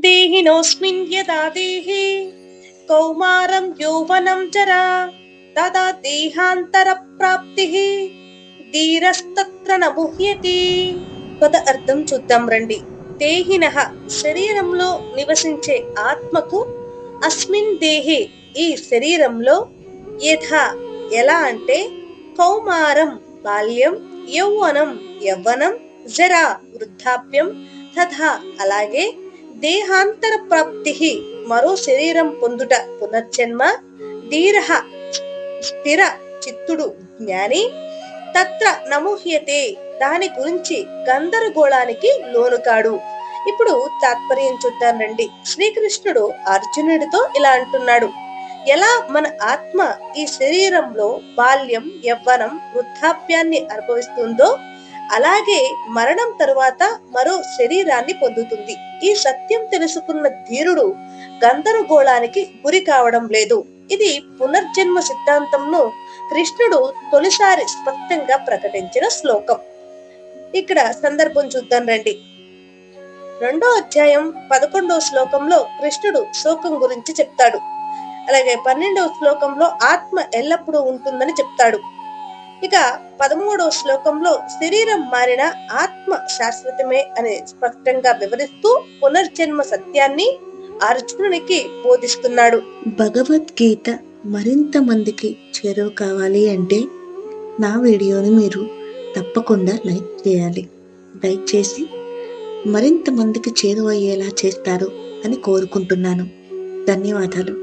దేహినోస్మిన్ యదా దేహి. కౌమారం యౌవనం జరా. తదా దేహాంతర ప్రాప్తి. ధీరస్తత్ర నముహ్యతి. పద అర్థం చూద్దాం రండి. దేహిన శరీరంలో నివసించే ఆత్మకు అస్మిన్ దేహే ఈ శరీరంలో యథా ఎలా అంటే కౌమారం బాల్యం యౌవనం యవ్వనం జరా వృద్ధాప్యం తథా అలాగే దేహాంతర ప్రాప్తి మరో శరీరం పొందుట పునర్జన్మ ధీర స్థిర చిత్తుడు జ్ఞాని తత్ర నమోహ్యతే దాని గురించి గందరగోళానికి లోనుకాడు. ఇప్పుడు తాత్పర్యం చూద్దానండి శ్రీకృష్ణుడు అర్జునుడితో ఇలా అంటున్నాడు. ఎలా మన ఆత్మ ఈ శరీరంలో బాల్యం యవ్వనం వృద్ధాప్యాన్ని అనుభవిస్తుందో అలాగే మరణం తరువాత మరో శరీరాన్ని పొందుతుంది. ఈ సత్యం తెలుసుకున్న ధీరుడు గందరగోళానికి గురి కావడం లేదు. ఇది పునర్జన్మ సిద్ధాంతంను కృష్ణుడు తొలిసారి స్పష్టంగా ప్రకటించిన శ్లోకం. ఇక్కడ సందర్భం చూద్దాం రండి. రెండో అధ్యాయం పదకొండవ శ్లోకంలో కృష్ణుడు శోకం గురించి చెప్తాడు. అలాగే పన్నెండవ శ్లోకంలో ఆత్మ ఎల్లప్పుడూ ఉంటుందని చెప్తాడు. ఇక పదమూడవ శ్లోకంలో శరీరం మారిన ఆత్మ శాశ్వతమే అనే స్పష్టంగా వివరిస్తూ పునర్జన్మ సత్యాన్ని అర్జునునికి బోధిస్తున్నాడు. భగవద్గీత మరింత మందికి చేరువ కావాలి అంటే నా వీడియోని మీరు తప్పకుండా లైక్ చేయాలి. లైక్ చేసి మరింత మందికి చేరువయ్యేలా చేస్తారు అని కోరుకుంటున్నాను. ధన్యవాదాలు.